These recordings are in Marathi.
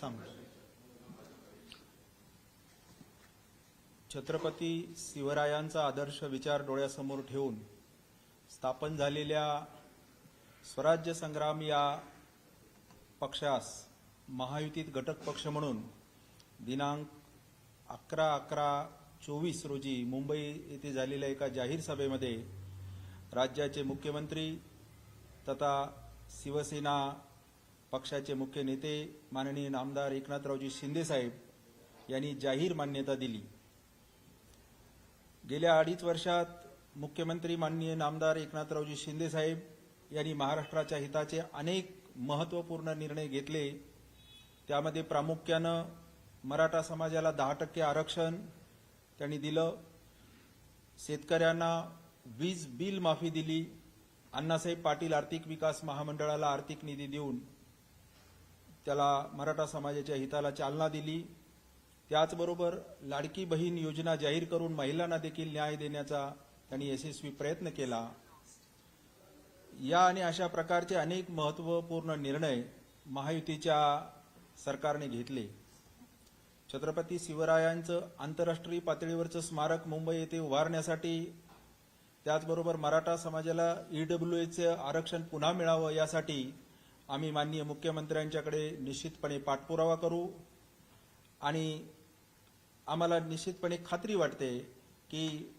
सांगा. छत्रपती शिवरायांचा आदर्श विचार डोळ्यासमोर ठेवून स्थापन झालेल्या स्वराज्य संग्राम या पक्षास महायुतीत घटक पक्ष म्हणून दिनांक अकरा अकरा चोवीस रोजी मुंबई येथे झालेल्या एका जाहीर सभेमध्ये राज्याचे मुख्यमंत्री तथा शिवसेना पक्षाचे मुख्य नेते माननीय नामदार एकनाथरावजी शिंदेसाहेब यांनी जाहीर मान्यता दिली. गेल्या अडीच वर्षात मुख्यमंत्री माननीय नामदार एकनाथरावजी शिंदेसाहेब यांनी महाराष्ट्राच्या हिताचे अनेक महत्त्वपूर्ण निर्णय घेतले. त्यामध्ये प्रामुख्यानं मराठा समाजाला दहा टक्के आरक्षण त्यांनी दिलं. शेतकऱ्यांना वीज बिल माफी दिली. अण्णासाहेब पाटील आर्थिक विकास महामंडळाला आर्थिक निधी देऊन त्याला मराठा समाजाच्या हिताला चालना दिली. त्याचबरोबर लाडकी बहीण योजना जाहीर करून महिलांना देखील न्याय देण्याचा त्यांनी यशस्वी प्रयत्न केला. या आणि अशा प्रकारचे अनेक महत्त्वपूर्ण निर्णय महायुतीच्या सरकारने घेतले. छत्रपती शिवरायांचं आंतरराष्ट्रीय पातळीवरचं स्मारक मुंबई येथे उभारण्यासाठी त्याचबरोबर मराठा समाजाला ईडब्ल्यूएचं आरक्षण पुन्हा मिळावं यासाठी आम्ही माननीय मुख्यमंत्र्यांच्याकडे निश्चितपणे पाठपुरावा करू आणि आम्हाला निश्चितपणे खात्री वाटते की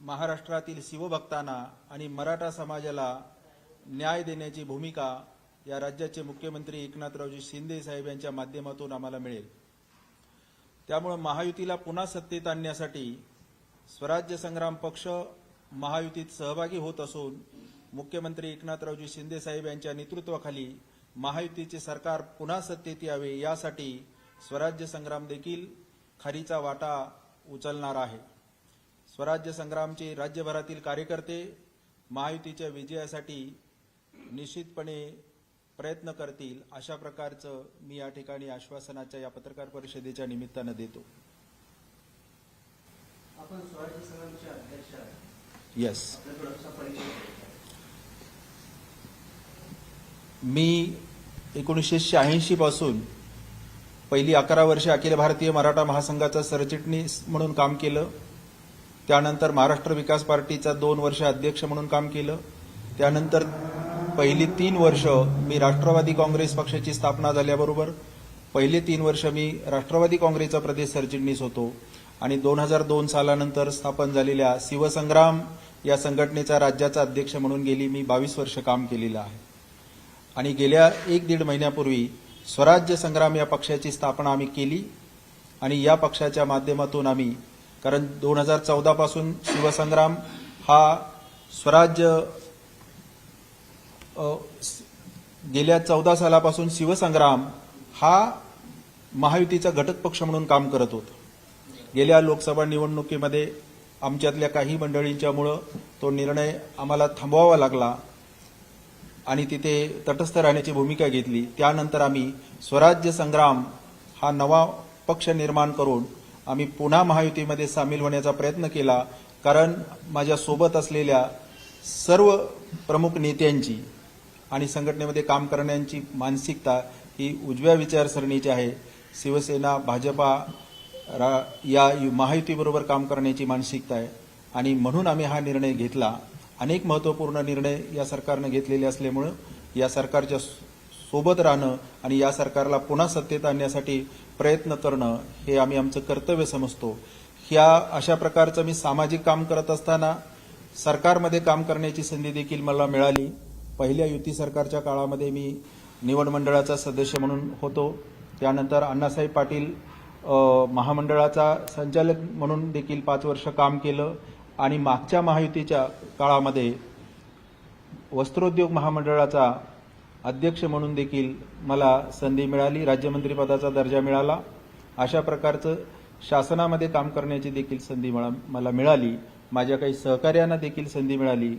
महाराष्ट्रातील शिवभक्तांना आणि मराठा समाजाला न्याय देण्याची भूमिका या राज्याचे मुख्यमंत्री एकनाथरावजी शिंदे साहेब यांच्या माध्यमातून आम्हाला मिळेल. त्यामुळे महायुतीला पुन्हा सत्तेत आणण्यासाठी स्वराज्य संग्राम पक्ष महायुतीत सहभागी होत असून मुख्यमंत्री एकनाथरावजी शिंदे साहेब यांच्या नेतृत्वाखाली महायुतीचे सरकार पुन्हा सत्तेत यावे यासाठी स्वराज्य संग्राम देखील खरीचा वाटा उचलणार आहे. स्वराज्य संग्रामचे राज्यभरातील कार्यकर्ते महायुतीच्या विजयासाठी निश्चितपणे प्रयत्न करतील अशा प्रकारचं मी या ठिकाणी आश्वासनाच्या या पत्रकार परिषदेच्या निमित्तानं देतो. आपण स्वराज्य संघाचे अध्यक्ष आहात. येस मी एकोणीसशे शहाऐंशी पासून पहिली अकरा वर्षे अखिल भारतीय मराठा महासंघाचा सरचिटणीस म्हणून काम केलं. त्यानंतर महाराष्ट्र विकास पार्टीचा दोन वर्ष अध्यक्ष म्हणून काम केलं. त्यानंतर पहिली तीन वर्ष मी राष्ट्रवादी काँग्रेस पक्षाची स्थापना झाल्याबरोबर पहिले तीन वर्ष मी राष्ट्रवादी काँग्रेसचा प्रदेश सरचिटणीस होतो आणि दोन हजार दोन सालानंतर स्थापन झालेल्या शिवसंग्राम या संघटनेचा राज्याचा अध्यक्ष म्हणून गेली मी बावीस वर्ष काम केलेलं आहे. आणि गेल्या एक दीड महिन्यापूर्वी स्वराज्य संग्राम या पक्षाची स्थापना आम्ही केली आणि या पक्षाच्या माध्यमातून आम्ही कारण दोन हजार चौदापासून शिवसंग्राम हा स्वराज्य गेल्या चौदा सालापासून शिवसंग्राम हा महायुतीचा घटक पक्ष म्हणून काम करत होता. गेल्या लोकसभा निवडणुकीमध्ये आमच्यातल्या काही मंडळींच्यामुळं तो निर्णय आम्हाला थांबवावा लागला. आणि तिथे तटस्थ राहण्याची भूमिका घेतली. त्यानंतर आम्ही स्वराज्य संग्राम हा नवा पक्ष निर्माण करून आम्ही पुन्हा महायुतीमध्ये सामील होण्याचा प्रयत्न केला. कारण माझ्या सोबत असलेल्या सर्व प्रमुख नेत्यांची आणि संघटनेमध्ये काम करण्याची मानसिकता ही उजव्या विचारसरणीची आहे. शिवसेना भाजपा रा या महायुतीबरोबर काम करण्याची मानसिकता आहे. आणि म्हणून आम्ही हा निर्णय घेतला. अनेक महत्त्वपूर्ण निर्णय या सरकारनं घेतलेले असल्यामुळं या सरकारच्या सोबत राहणं आणि या सरकारला पुन्हा सत्तेत आणण्यासाठी प्रयत्न करणं हे आम्ही आमचं कर्तव्य समजतो. ह्या अशा प्रकारचं मी सामाजिक काम करत असताना सरकारमध्ये काम करण्याची संधी देखील मला मिळाली. पहिल्या युती सरकारच्या काळामध्ये मी निवड मंडळाचा सदस्य म्हणून होतो. त्यानंतर अण्णासाहेब पाटील महामंडळाचा संचालक म्हणून देखील पाच वर्ष काम केलं. आणि मागच्या महायुतीच्या काळामध्ये वस्त्रोद्योग महामंडळाचा अध्यक्ष म्हणून देखील मला संधी मिळाली राज्यमंत्रीपदाचा दर्जा मिळाला. अशा प्रकारचं शासनामध्ये काम करण्याची देखील संधी मला मला मिळाली. माझ्या काही सहकार्यांना देखील संधी मिळाली.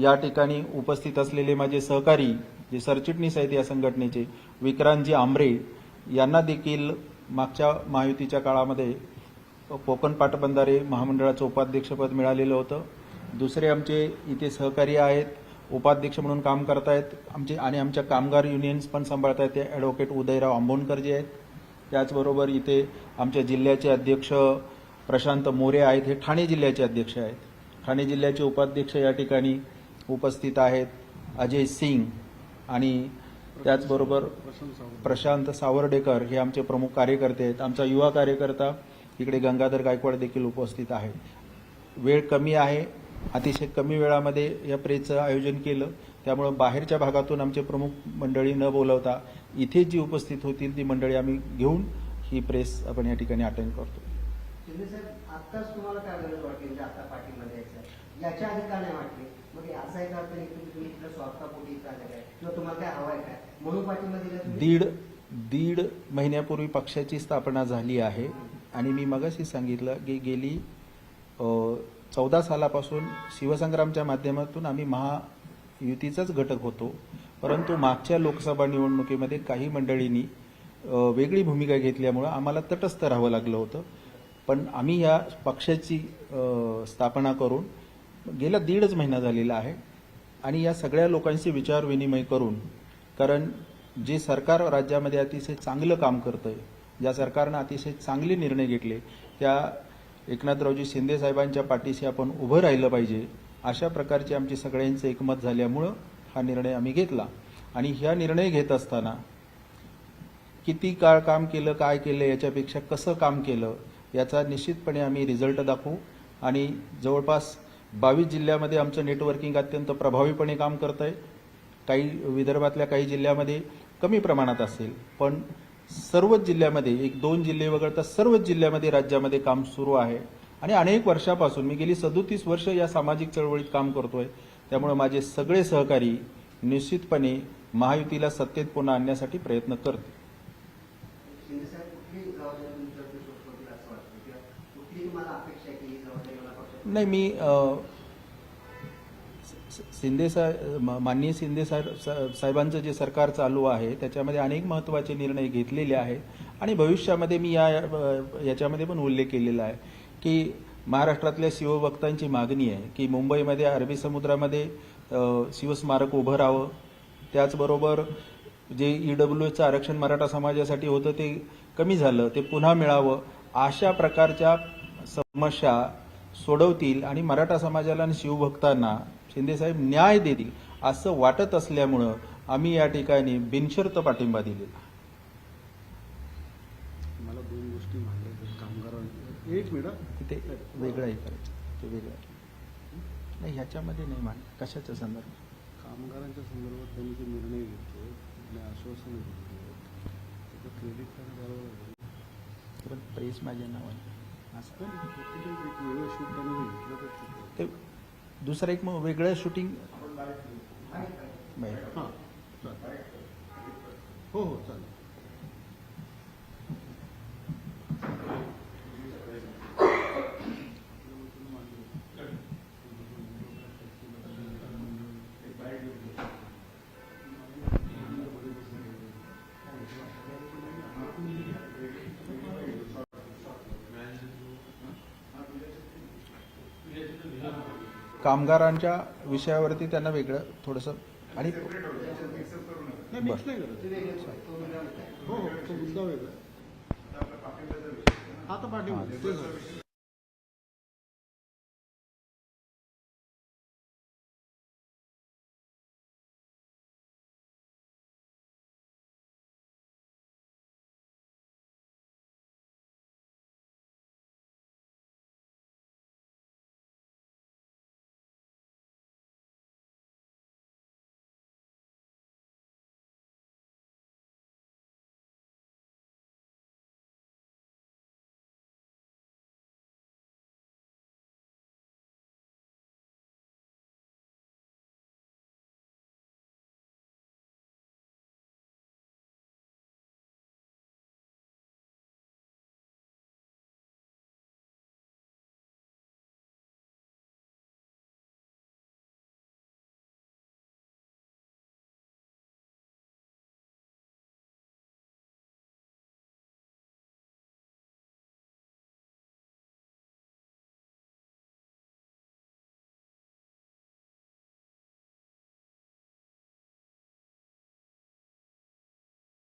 या ठिकाणी उपस्थित असलेले माझे सहकारी जे सरचिटणीस आहेत या संघटनेचे विक्रांतजी आंबरे यांना देखील मागच्या महायुतीच्या काळामध्ये कोकण पाटबंधारे महामंडळाचं उपाध्यक्षपद मिळालेलं होतं. दुसरे आमचे इथे सहकारी आहेत उपाध्यक्ष म्हणून काम करतायत. आमचे आणि आमच्या कामगार युनियन्स पण सांभाळतायत. ते ॲडव्होकेट उदयराव आंबोणकर जे आहेत त्याचबरोबर इथे आमच्या जिल्ह्याचे अध्यक्ष प्रशांत मोरे आहेत. हे ठाणे जिल्ह्याचे अध्यक्ष आहेत. ठाणे जिल्ह्याचे उपाध्यक्ष या ठिकाणी उपस्थित आहेत अजय सिंग आणि त्याचबरोबर प्रशांत सावर्डेकर हे आमचे प्रमुख कार्यकर्ते आहेत. आमचा युवा कार्यकर्ता इकडे गंगाधर गायकवाड देखील उपस्थित आहे वेळ कमी आहे. अतिशय कमी वेळामध्ये या प्रेसचं आयोजन केलं. त्यामुळं बाहेरच्या भागातून आमचे प्रमुख मंडळी न बोलवता इथे जी उपस्थित होतील ती मंडळी आम्ही घेऊन ही प्रेस आपण या ठिकाणी अटेंड करतो. म्हणजे तुम्ही? दीड दीड महिन्यापूर्वी पक्षाची स्थापना झाली आहे. आणि मी मगाशी सांगितलं की गेली चौदा सालापासून शिवसंग्रामच्या माध्यमातून आम्ही महायुतीचाच घटक होतो. परंतु मागच्या लोकसभा निवडणुकीमध्ये काही मंडळींनी वेगळी भूमिका घेतल्यामुळं आम्हाला तटस्थ राहावं लागलं होतं. पण आम्ही या पक्षाची स्थापना करून गेला दीडच महिना झालेला आहे. आणि या सगळ्या लोकांशी विचार विनिमय करून कारण जे सरकार राज्यामध्ये अतिशय चांगलं काम करतंय ज्या सरकारनं अतिशय चांगले निर्णय घेतले त्या एकनाथरावजी शिंदे साहेबांच्या पाठीशी आपण उभं राहिलं पाहिजे अशा प्रकारचे आमची सगळ्यांचं एकमत झाल्यामुळं हा निर्णय आम्ही घेतला. आणि ह्या निर्णय घेत असताना किती काळ काम केलं काय केलं याच्यापेक्षा कसं काम केलं याचा निश्चितपणे आम्ही रिझल्ट दाखवू. आणि जवळपास बावीस जिल्ह्यामध्ये आमचं नेटवर्किंग अत्यंत प्रभावीपणे काम करत आहे काही विदर्भातल्या काही जिल्ह्यामध्ये कमी प्रमाणात असेल पण सर्वच जिल्ह्यामध्ये एक दोन जिल्हे वगळता सर्वच जिल्ह्यामध्ये राज्यामध्ये काम सुरू आहे. आणि अनेक वर्षापासून मी गेली सदोतीस वर्ष या सामाजिक चळवळीत काम करतोय. त्यामुळे माझे सगळे सहकारी निश्चितपणे महायुतीला सत्तेत पुन्हा आणण्यासाठी प्रयत्न करतील. शिंदे साहेब कुठली जबाबदारी तुमच्यावरती सोपवतील असं वाटतं? किंवा कुठली तुम्हाला अपेक्षा आहे की जबाबदारी मला पक्षात नाही मी शिंदे सा माननीय शिंदे साहेबांचं जे सरकार चालू आहे त्याच्यामध्ये अनेक महत्त्वाचे निर्णय घेतलेले आहेत. आणि भविष्यामध्ये मी या याच्यामध्ये पण उल्लेख केलेला आहे की महाराष्ट्रातल्या शिवभक्तांची मागणी आहे की मुंबईमध्ये अरबी समुद्रामध्ये शिवस्मारक उभं राहावं. त्याचबरोबर जे ई ईडब्ल्यूचं आरक्षण मराठा समाजासाठी होतं ते कमी झालं ते पुन्हा मिळावं. अशा प्रकारच्या समस्या सोडवतील आणि मराठा समाजाला आणि शिवभक्तांना शिंदेसाहेब न्याय देतील असं वाटत असल्यामुळं आम्ही या ठिकाणी बिनशर्त पाठिंबा दिलेला मला दोन गोष्टी कामगारांच्या एक मिनिट. ते वेगळं हे करायचं ते वेगळं नाही ह्याच्यामध्ये नाही मान कशाच्या संदर्भात? कामगारांच्या संदर्भात त्यांनी जे निर्णय घेतले आश्वासन घेतले क्रेडिट कार्ड पण प्रेस माझ्या नावाने. असं पण. ते दुसरं एक मग वेगळं शूटिंग हां हो हो चालेल. कामगारांच्या विषयावरती त्यांना वेगळं थोडंसं आणि नाही